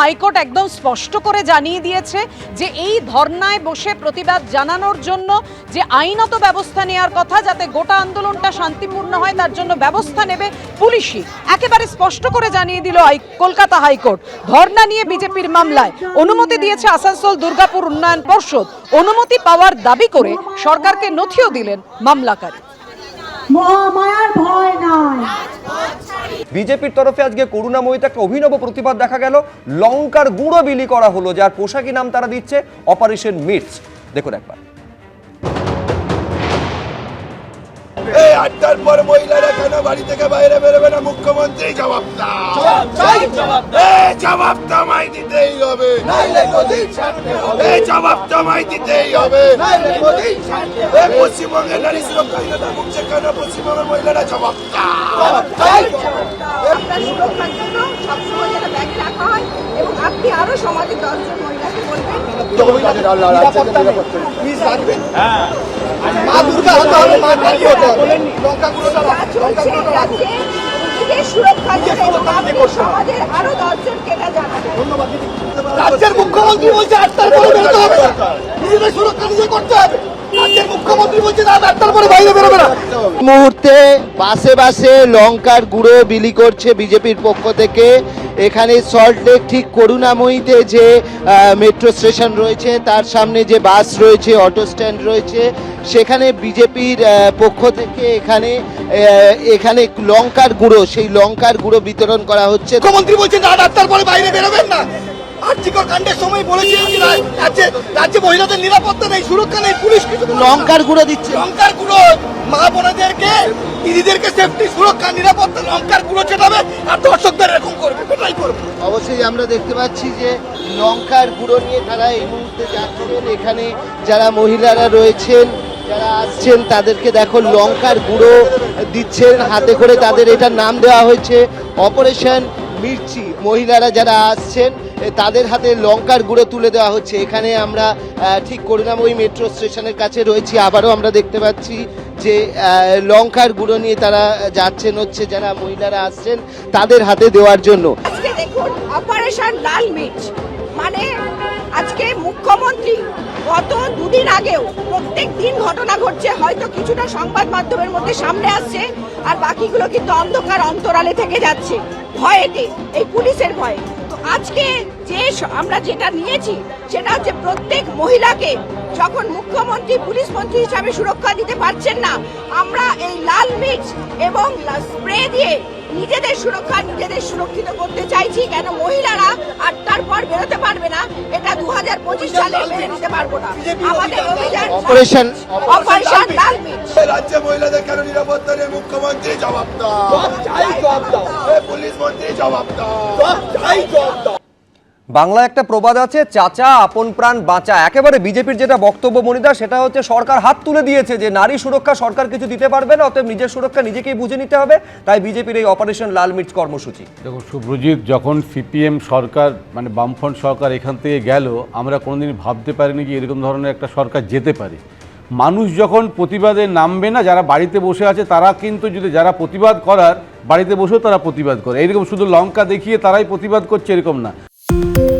High court একদম স্পষ্ট করে জানিয়ে দিয়েছে যে এই ধর্নায় বসে প্রতিবাদ জানানোর জন্য যে আইনত ব্যবস্থা নেওয়ার কথা, যাতে গোটা আন্দোলনটা শান্তিপূর্ণ হয়, তার জন্য ব্যবস্থা নেবে পুলিশই। একেবারে স্পষ্ট করে জানিয়ে দিল কলকাতা হাইকোর্ট। ধর্না নিয়ে বিজেপির মামলায়। অনুমতি দিয়েছে আসানসোল দুর্গাপুর উন্নয়ন পর্ষদ। অনুমতি পাওয়ার দাবি করে সরকারকে নথিও দিলেন মামলাকারী। মহামায়ার ভয় নাই। বিজেপির তরফে আজকে করুণাময়ীতে একটা অভিনব প্রতিবাদ দেখা গেল। লঙ্কার গুঁড়ো বিলি করা হলো যার পোশাকি নাম তারা দিচ্ছে অপারেশন মিটস দেখুন একবার। এই আটটার পর মহিলারা কেন বাড়ি থেকে বাইরে বেরোবে না? মুখ্যমন্ত্রী জবাব জবাব দিতেই হবে। এই জবাব তো দিতেই হবে। পশ্চিমবঙ্গের নারী সুরক্ষা কেন পশ্চিমবঙ্গের মহিলারা জবাব দাও আপনার সুরক্ষার জন্য সবসময় যেন ব্যাগে রাখা হয় এবং আপনি আরও সমাজে দশজন মহিলাকে বলবেন যা চলছে এই রাজ্যে নিজেদের সুরক্ষার জন্য এবং আপনি সমাজের আরও দশজনকে এটা জানাবেন রাজ্যের মুখ্যমন্ত্রী বলছে আটটার পরে বেরোতে হবে না। নিজেদের সুরক্ষা নিজে করতে হবে। রাজ্যের মুখ্যমন্ত্রী বলছে না আটটার পরে বাইরে বেরোবে না। মুহূর্তে বাসে বাসে লঙ্কার গুঁড়ো বিলি করছে বিজেপির পক্ষ থেকে। এখানে সল্টলেক ঠিক করুণাময়ীতে যে মেট্রো স্টেশন রয়েছে তার সামনে যে বাস রয়েছে অটো স্ট্যান্ড রয়েছে সেখানে বিজেপির পক্ষ থেকে এখানে এখানে লঙ্কার গুঁড়ো সেই লঙ্কার গুঁড়ো বিতরণ করা হচ্ছে। মুখ্যমন্ত্রী বলছে না আটটার পরে বাইরে বেরোবেন না। আর্থিকর কাণ্ডের সময় বলেছিলেন যে রাজ্যে রাজ্যে মহিলাদের নিরাপত্তা নেই সুরক্ষা নেই পুলিশ কিছু লঙ্কার গুঁড়ো দিচ্ছে। লঙ্কার গুঁড়ো মা বোনেদেরকে দিদিদেরকে সেফটি সুরক্ষা নিরাপত্তা লঙ্কার গুঁড়ো চেটাবে আর দর্শকদের এরকম করবে এটাই করবে। অবশ্যই আমরা দেখতে পাচ্ছি যে লঙ্কার গুঁড়ো নিয়ে তারা এই মুহূর্তে যাচ্ছেন এখানে যারা মহিলারা রয়েছেন যারা আসছেন তাদেরকে দেখো লঙ্কার গুঁড়ো দিচ্ছেন। হাতে করে তাদের এটার নাম দেওয়া হয়েছে অপারেশন মির্চি মহিলারা যারা আসছেন তাদের হাতে লঙ্কার গুঁড়ো তুলে দেওয়া হচ্ছে। এখানে আমরা ঠিক ওই মেট্রো স্টেশনের কাছে রয়েছি। আবারও আমরা দেখতে পাচ্ছি যে লঙ্কার গুঁড়ো নিয়ে তারা যাচ্ছেন হচ্ছে যারা মহিলারা আসছেন তাদের হাতে দেওয়ার জন্য। দেখুন অপারেশন লাল মির্চ। মানে দুদিন আগেও প্রত্যেক দিন ঘটনা ঘটছে, হয়তো কিছুটা সংবাদ মাধ্যমের মধ্যে সামনে আসছে, আর বাকিগুলো কিন্তু অন্ধকার অন্তরালে থেকে যাচ্ছে, ভয়েতে, এই পুলিশের ভয়ে। তো আজকে যে আমরা যেটা নিয়েছি, সেটা হচ্ছে প্রত্যেক মহিলাকে যখন মুখ্যমন্ত্রী, পুলিশ মন্ত্রী হিসাবে সুরক্ষা দিতে পারছেন না, আমরা এই লাল মির্চ এবং স্প্রে দিয়ে নিজেদের সুরক্ষা নিজেদের সুরক্ষিত করতে চাইছি, কেন মহিলারা আটটার পর বেরোতে পারবে না। এটা দু হাজার পঁচিশ সালে বেরোতে পারব না। আমাদের অভিযান অপারেশন অপারেশন লাল রাজ্যে মহিলাদের কেন নিরাপত্তা নেই মুখ্যমন্ত্রী জবাব দাও? পুলিশ মন্ত্রী জবাব দাও। বাংলা একটা প্রবাদ আছে, চাচা, আপন প্রাণ বাঁচা। একেবারে বিজেপির যেটা বক্তব্য মনিদা, সেটা হচ্ছে সরকার হাত তুলে দিয়েছে যে নারী সুরক্ষা সরকার কিছু দিতে পারবে না, অতএব নিজের সুরক্ষা নিজেকেই বুঝে নিতে হবে। তাই বিজেপির এই অপারেশন লাল মির্চ কর্মসূচি। দেখুন শুভ্রজিৎ যখন সিপিএম সরকার মানে বামফ্রন্ট সরকার এখান থেকে গেল, আমরা কোনোদিন ভাবতে পারিনি যে এরকম ধরনের একটা সরকার যেতে পারে। মানুষ যখন প্রতিবাদে নামবে না, যারা বাড়িতে বসে আছে, তারা কিন্তু যদি, যারা প্রতিবাদ করার বাড়িতে বসেও তারা প্রতিবাদ করে। এরকম শুধু লঙ্কা দেখিয়ে তারাই প্রতিবাদ করছে, এরকম না। Thank you